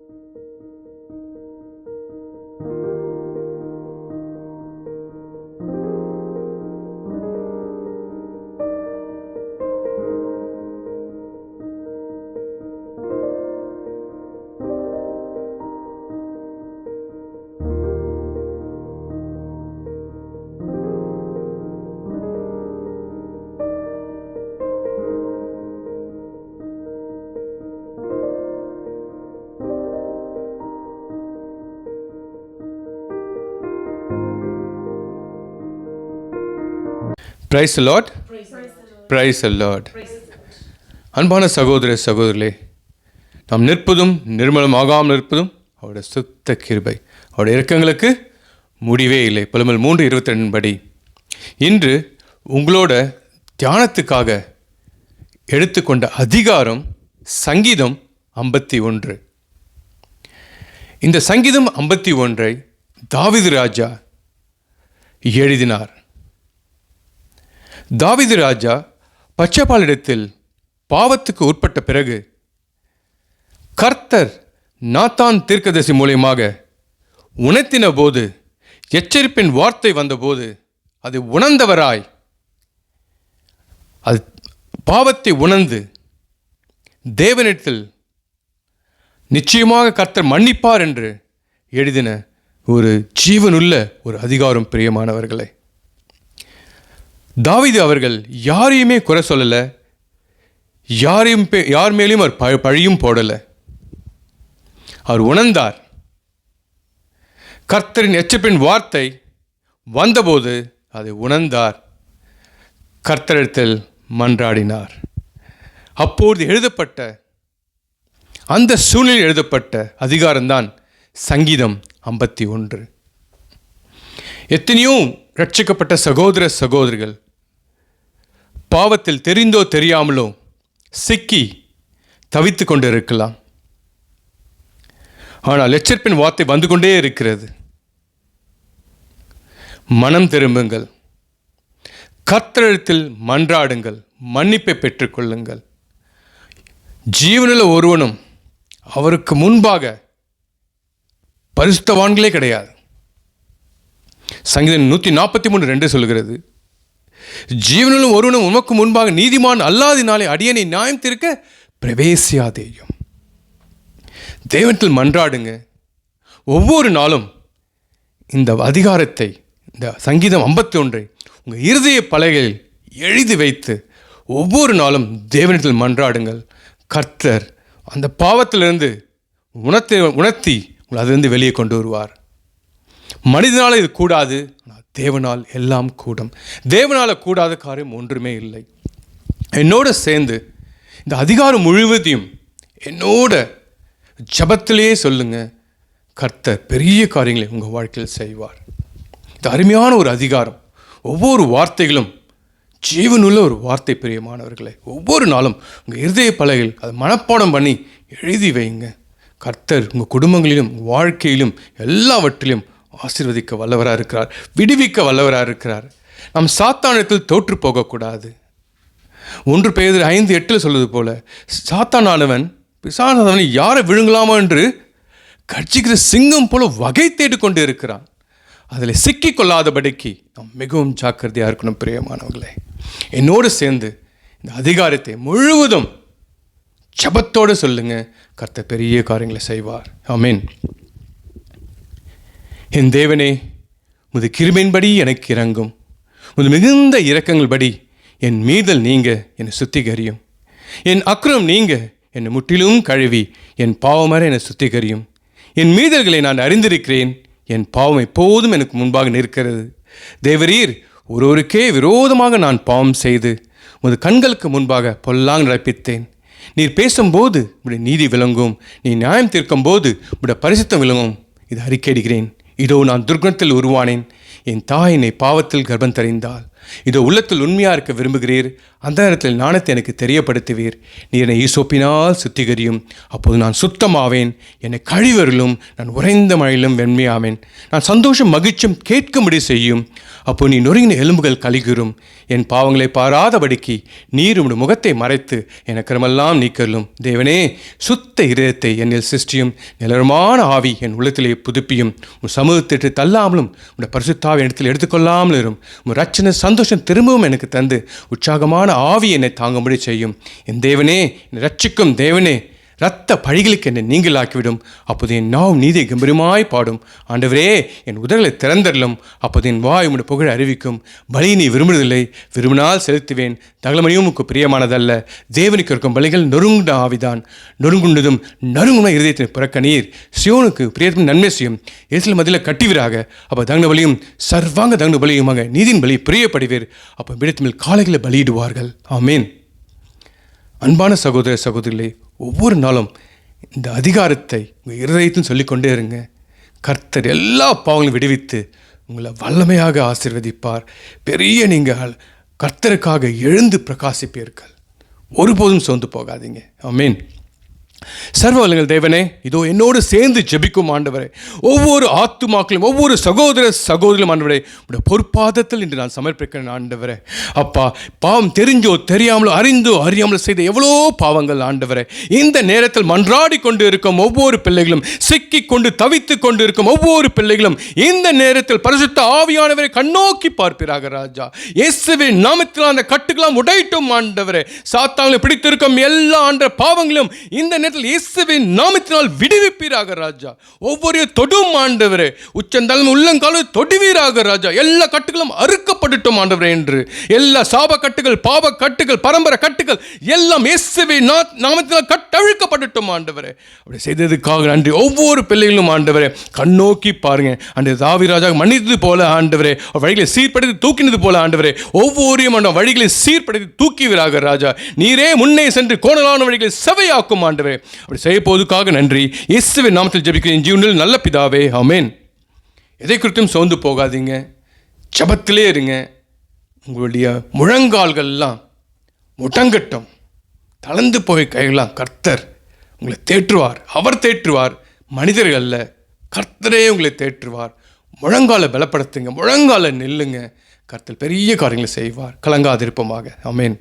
you price lot price lot அன்பான சகோதர சகோதரிகளே நாம் நிற்பதும் நிர்மலமாகாமல் இருப்பதும் அவருடைய சுத்த கிருபை அவருடைய இறக்கங்களுக்கு முடிவே இல்லை. புலமல் மூன்று இருபத்தி ரெண்டு படி இன்று உங்களோட தியானத்துக்காக எடுத்துக்கொண்ட அதிகாரம் சங்கீதம் ஐம்பத்தி ஒன்று. இந்த சங்கீதம் ஐம்பத்தி ஒன்றை தாவிது ராஜா எழுதினார். தாவிது ராஜா பச்சைபாலிடத்தில் பாவத்துக்கு உட்பட்ட பிறகு கர்த்தர் நாத்தான் தீர்க்கதரிசி மூலியமாக உணர்த்தின போது எச்சரிப்பின் வார்த்தை வந்தபோது அது உணர்ந்தவராய் அது பாவத்தை உணர்ந்து தேவனிடத்தில் நிச்சயமாக கர்த்தர் மன்னிப்பார் என்று எழுதின ஒரு ஜீவனுள்ள ஒரு அதிகாரம் பிரியமானவர்களை. தாவிது அவர்கள் யாரையுமே குறை சொல்லலை. யாரையும் பே- யார் மேலேயும் அவர் ப- பழியும் போடலை. அவர் உணர்ந்தார். கர்த்தரின் எச்சப்பின் வார்த்தை வந்தபோது அதை உணர்ந்தார். கர்த்தரிடத்தில் மன்றாடினார். அப்போது எழுதப்பட்ட அந்த சூழ்நிலையில் எழுதப்பட்ட அதிகாரம்தான் சங்கீதம் ஐம்பத்தி ஒன்று. எத்தனையோ ரட்சிக்கப்பட்ட சகோதர சகோதரிகள். பாவத்தில் தெரிந்தோ தெரியாமலோ சிக்கி தவித்து கொண்டு இருக்கலாம் ஆனால் எச்சரிப்பின் வார்த்தை வந்து கொண்டே இருக்கிறது. மனம் திரும்புங்கள். கத்தெழுத்தில் மன்றாடுங்கள். மன்னிப்பை பெற்றுக்கொள்ளுங்கள் ஜீவனில் ஒருவனும் அவருக்கு முன்பாக பரிசுத்தவான்களே கிடையாது. சங்கீதம் நூற்றி நாற்பத்தி மூணு ரெண்டு சொல்கிறது ஜீவனும் ஒருவனும் உமக்கு முன்பாக நீதிமான் அல்லாதினாலே அடியனை நியாயம் தீர்க்க பிரவேசியாதேயும். தேவனத்தில் மன்றாடுங்க. ஒவ்வொரு நாளும் இந்த அதிகாரத்தை இந்த சங்கீதம் ஐம்பத்தி ஒன்றை உங்கள் இருதய பலகையில் எழுதி வைத்து ஒவ்வொரு நாளும் தேவனிடத்தில் மன்றாடுங்கள். கர்த்தர் அந்த பாவத்திலிருந்து உணர்த்தி உணர்த்தி உங்களை அதிலிருந்து வெளியே கொண்டு வருவார். மனிதனால் இது கூடாது. ஆனால் தேவனால் எல்லாம் கூடும். தேவனால் கூடாத காரியம் ஒன்றுமே இல்லை. என்னோட சேர்ந்து இந்த அதிகாரம் முழுவதையும் என்னோட ஜபத்திலேயே சொல்லுங்கள் கர்த்தர் பெரிய காரியங்களை உங்கள் வாழ்க்கையில் செய்வார். இது அருமையான ஒரு அதிகாரம். ஒவ்வொரு வார்த்தைகளும் ஜீவனுள்ள ஒரு வார்த்தை பிரியமானவர்களே. ஒவ்வொரு நாளும் உங்கள் இருதய பலகையில் அதை மனப்பாடம் பண்ணி எழுதி வைங்க. கர்த்தர் உங்கள் குடும்பங்களிலும் வாழ்க்கையிலும் எல்லாவற்றிலும் ஆசீர்வதிக்க வல்லவராக இருக்கிறார் விடுவிக்க வல்லவராக இருக்கிறார். நம் சாத்தானத்தில் தோற்று போகக்கூடாது. ஒன்று பெயர் ஐந்து எட்டில் சொல்வது போல சாத்தானானவன் பிசானவன் யாரை விழுங்கலாமோ என்று கட்சிக்கிற சிங்கம் போல வகை தேடிக்கொண்டு இருக்கிறான். அதில் சிக்கிக் கொள்ளாதபடிக்கு நாம் மிகவும் ஜாக்கிரதையாக இருக்கணும் பிரியமானவர்களே. என்னோடு சேர்ந்து இந்த அதிகாரத்தை முழுவதும் ஜபத்தோடு சொல்லுங்க. கர்த்த பெரிய காரியங்களை செய்வார். ஐ மீன் என் தேவனே முது கிருபையின்படி எனக்கு இறங்கும் முது மிகுந்த இரக்கங்கள் படி என் மீதல் நீங்க என்னை சுத்திகரியும். என் அக்கிரம் நீங்க என்னை முற்றிலும் கழுவி என் பாவமர என்னை சுத்திகரியும். என் மீதல்களை நான் அறிந்திருக்கிறேன் என் பாவம் எப்போதும் எனக்கு முன்பாக நிற்கிறது. தேவரீர் ஒருவருக்கே விரோதமாக நான் பாவம் செய்து உமது கண்களுக்கு முன்பாக பொல்லாங் நடப்பித்தேன். நீர் பேசும்போது உடைய நீதி விளங்கும். நீ நியாயம் தீர்க்கும் போது உடைய பரிசுத்தம் விளங்கும். இது அறிக்கையிடுகிறேன். இதோ நான் துர்குணத்தில் உருவானேன். என் தாய் என்னை பாவத்தில் கர்ப்பந்தறிந்தாள் இதோ உள்ளத்தில் உண்மையாக இருக்க விரும்புகிறீர். அந்த நேரத்தில் ஞானத்தை எனக்கு தெரியப்படுத்துவீர். நீ என்னை ஈசோப்பினால் சுத்திகரியும். அப்போது நான் சுத்தமாவேன். என்னை கழிவருளும். நான் உறைந்த மழையிலும் வெண்மையாவேன். நான் சந்தோஷம் மகிழ்ச்சியும் கேட்கும்படி செய்யும். அப்போ நீ நொறுங்கின எலும்புகள் கலிகுறும். என் பாவங்களை பாராதபடிக்கு நீர் உடைய முகத்தை மறைத்து என கிரமெல்லாம் நீக்கலும் தேவனே சுத்த இதயத்தை என்னில் சிருஷ்டியும். நிலரமான ஆவி என் உள்ளத்திலே புதுப்பியும். உன் சமூகத்திற்கு தள்ளாமலும் உடைய பரிசுத்தாவை இடத்தில் எடுத்துக்கொள்ளாமலும் உன் ரச்சனை சந்தோஷம் திரும்பவும் எனக்கு தந்து உற்சாகமான ஆவி என்னை தாங்கும்படி செய்யும். என் தேவனே என்னை ரட்சிக்கும் தேவனே. இரத்த பழிகளுக்கு என்னை நீங்களாக்கிவிடும் அப்போது என் நாவும் நீதியை கம்பீரமாய் பாடும். ஆண்டவரே என் உதடுகளை திறந்தரலும் அப்போது என் வாய் உம்முடைய புகழ் அறிவிக்கும். பலியை நீ விரும்புவதில்லை விரும்பினால் செலுத்துவேன். தகலமணியும் உமக்கு பிரியமானதல்ல. தேவனுக்கு இருக்கும் பலிகள் நொறுங்குண்ட ஆவிதான். நொறுங்குண்டதும் நறுங்குண இருதயத்தின் பிறக்க நீர் சியோனுக்கு பிரியத்தின் நன்மை செய்யும். எரிசல் மதியில் கட்டிவீராக. அப்போ தகன பலியும் சர்வாங்க தகன பலியுமாக நீதியின் பலி பிரியப்படுவீர். அப்போ விடத்தில் காலைகளை பலியிடுவார்கள். ஆமீன். அன்பான சகோதர சகோதரிகளே ஒவ்வொரு நாளும் இந்த அதிகாரத்தை உங்கள் இருதயத்தையும் சொல்லிக்கொண்டே இருங்க. கர்த்தர் எல்லா பாவங்களும் விடுவித்து உங்களை வல்லமையாக ஆசீர்வதிப்பார். பெரிய நீங்கள் கர்த்தருக்காக எழுந்து பிரகாசிப்பீர்கள். ஒருபோதும் சோர்ந்து போகாதீங்க. ஐ மீன் வல்லங்கள் தேவனே இதோ என்னோடு சேர்ந்து ஜெபிக்கும் ஆண்டவரே. ஒவ்வொரு ஆத்துமாக்களும் ஒவ்வொரு சகோதர சகோதரிலும் ஆண்டவரே உடைய பொறுப்பாதத்தில் இன்று நான் சமர்ப்பிக்கிறேன் ஆண்டவரே. அப்பா பாவம் தெரிஞ்சோ தெரியாமலோ அறிந்தோ அறியாமலோ செய்த எவ்வளோ பாவங்கள் ஆண்டவரே. இந்த நேரத்தில் மன்றாடி கொண்டு இருக்கும் ஒவ்வொரு பிள்ளைகளும் சிக்கி கொண்டு தவித்து கொண்டு இருக்கும் ஒவ்வொரு பிள்ளைகளும் இந்த நேரத்தில் பரிசுத்த ஆவியானவரை கண்ணோக்கி பார்ப்பிறாக ராஜா. இயேசுவின் நாமத்தில் அந்த கட்டுக்கெல்லாம் உடைட்டும் ஆண்டவரே. சாத்தாங்களை பிடித்திருக்கும் எல்லா ஆண்ட பாவங்களும் இந்த நேரத்தில் இயேசுவின் நாமத்தினால் விடுவிப்பீராக ராஜா. ஒவ்வொரு தொடும் ஆண்டவரே உச்சந்தலம் உள்ளங்காலும் தொடுவீராக ராஜா. எல்லா கட்டுகளும் அறுக்கப்பட்டுட்டோம் ஆண்டவரே என்று. எல்லா சாப கட்டுகள் பாவ கட்டுகள் பரம்பரை கட்டுகள் எல்லாம் இயேசுவின் நாமத்தினால் கட்டழுக்கப்பட்டுட்டோம் ஆண்டவரே. அப்படி செய்ததுக்காக நன்றி. ஒவ்வொரு பிள்ளைகளும் ஆண்டவரே கண்ணோக்கி பாருங்க. அந்த தாவி ராஜா மன்னித்தது போல ஆண்டவரே வழிகளை சீர்படுத்தி தூக்கினது போல ஆண்டவரே ஒவ்வொரு வழிகளை சீர்படுத்தி தூக்கிவீராக ராஜா. நீரே முன்னே சென்று கோணலான வழிகளை செவையாக்கும் ஆண்டவரே. அப்படி செய்ய போவதுக்காக நன்றி. இயேசுவின் நாமத்தில் ஜபிக்கிறேன். ஜீவனில் நல்ல பிதாவே. அமேன் எதை குறித்தும் சோர்ந்து போகாதீங்க. ஜபத்திலே இருங்க. உங்களுடைய முழங்கால்கள்லாம் முட்டங்கட்டும் தளர்ந்து போய் கைகளாம். கர்த்தர் உங்களை தேற்றுவார். அவர் தேற்றுவார். மனிதர்களில் கர்த்தரே உங்களை தேற்றுவார். முழங்கால பலப்படுத்துங்க. முழங்கால நில்லுங்க. கர்த்தர் பெரிய காரியங்களை செய்வார். கலங்காதிருப்பமாக. அமேன்